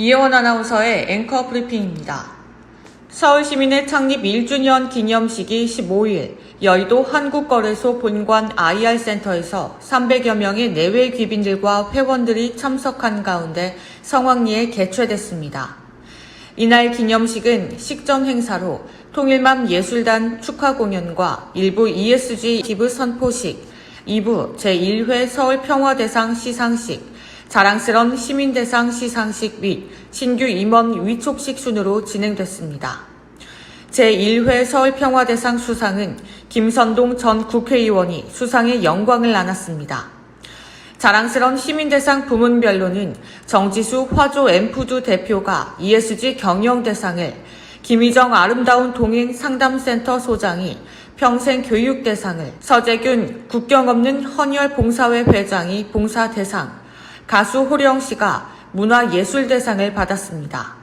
이혜원 아나운서의 앵커 브리핑입니다. 서울시민의 창립 1주년 기념식이 15일 여의도 한국거래소 본관 IR센터에서 300여 명의 내외 귀빈들과 회원들이 참석한 가운데 성황리에 개최됐습니다. 이날 기념식은 식전 행사로 통일맘 예술단 축하 공연과 일부 ESG 기부 선포식, 2부 제1회 서울 평화대상 시상식, 자랑스런 시민대상 시상식 및 신규 임원 위촉식 순으로 진행됐습니다. 제1회 서울평화대상 수상은 김선동 전 국회의원이 수상의 영광을 안았습니다. 자랑스런 시민대상 부문별로는 정지수 화조 엠푸드 대표가 ESG 경영대상을, 김희정 아름다운 동행 상담센터 소장이 평생 교육대상을, 서재균 국경 없는 헌혈 봉사회 회장이 봉사대상, 가수 호령 씨가 문화예술대상을 받았습니다.